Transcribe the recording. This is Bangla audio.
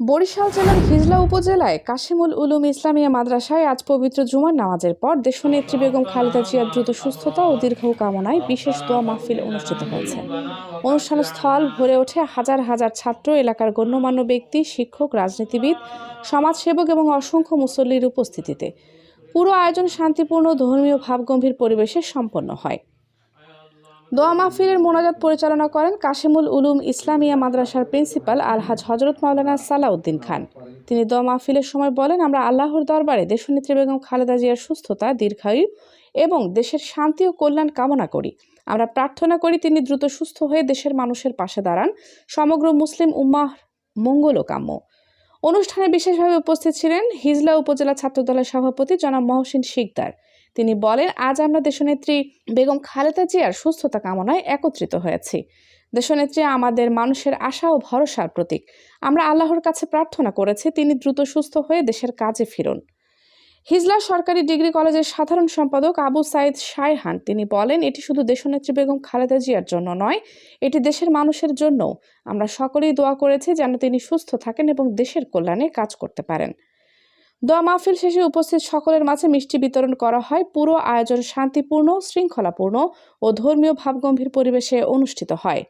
বরিশাল জেলার হিজলা উপজেলায় কাশিমুল উলুম ইসলামিয়া মাদ্রাসায় আজ পবিত্র জুমার নামাজের পর দেশনেত্রী বেগম খালেদা জিয়ার দ্রুত সুস্থতা ও দীর্ঘায়ু কামনায় বিশেষ দোয়া মাহফিল অনুষ্ঠিত হয়েছে। অনুষ্ঠান স্থল ভরে ওঠে হাজার হাজার ছাত্র, এলাকার গণ্যমান্য ব্যক্তি, শিক্ষক, রাজনীতিবিদ, সমাজসেবক এবং অসংখ্য মুসল্লির উপস্থিতিতে। পুরো আয়োজন শান্তিপূর্ণ, ধর্মীয় ভাবগম্ভীর পরিবেশে সম্পন্ন হয়। দোয়া মাহফিলের মোনাজাত পরিচালনা করেন কাশিমুল উলুম ইসলামিয়া মাদ্রাসার প্রিন্সিপাল আলহাজ হজরত মাওলানা সালাউদ্দিন খান। তিনি দোয়া মাহফিলের সময় বলেন, আমরা আল্লাহর দরবারে দেশনেত্রী বেগম খালেদা জিয়ার সুস্থতা, দীর্ঘায়ু এবং দেশের শান্তি ও কল্যাণ কামনা করি। আমরা প্রার্থনা করি তিনি দ্রুত সুস্থ হয়ে দেশের মানুষের পাশে দাঁড়ান। সমগ্র মুসলিম উম্মাহ মঙ্গল কাম্য অনুষ্ঠানে বিশেষভাবে উপস্থিত ছিলেন হিজলা উপজেলা ছাত্রদলের সভাপতি জনাব মহসিন শিকদার। তিনি বলেন, আজ আমরা দেশনেত্রী বেগম খালেদা জিয়ার সুস্থতা কামনায় একত্রিত হয়েছি। দেশনেত্রী আমাদের মানুষের আশা ও ভরসার প্রতীক। আমরা আল্লাহর কাছে প্রার্থনা করেছি, তিনি দ্রুত সুস্থ হয়ে দেশের কাজে ফিরুন। হিজলা সরকারি ডিগ্রি কলেজের সাধারণ সম্পাদক আবু সাইদ শাইহান তিনি বলেন, এটি শুধু দেশনেত্রী বেগম খালেদা জিয়ার জন্য নয়, এটি দেশের মানুষের জন্য আমরা সকলেই দোয়া করেছি যেন তিনি সুস্থ থাকেন এবং দেশের কল্যাণে কাজ করতে পারেন। দোয়া মাহফিল শেষে উপস্থিত সকলের মাঝে মিষ্টি বিতরণ করা হয়। পুরো আয়োজন শান্তিপূর্ণ, শৃঙ্খলাপূর্ণ ও ধর্মীয় ভাবগম্ভীর পরিবেশে অনুষ্ঠিত হয়।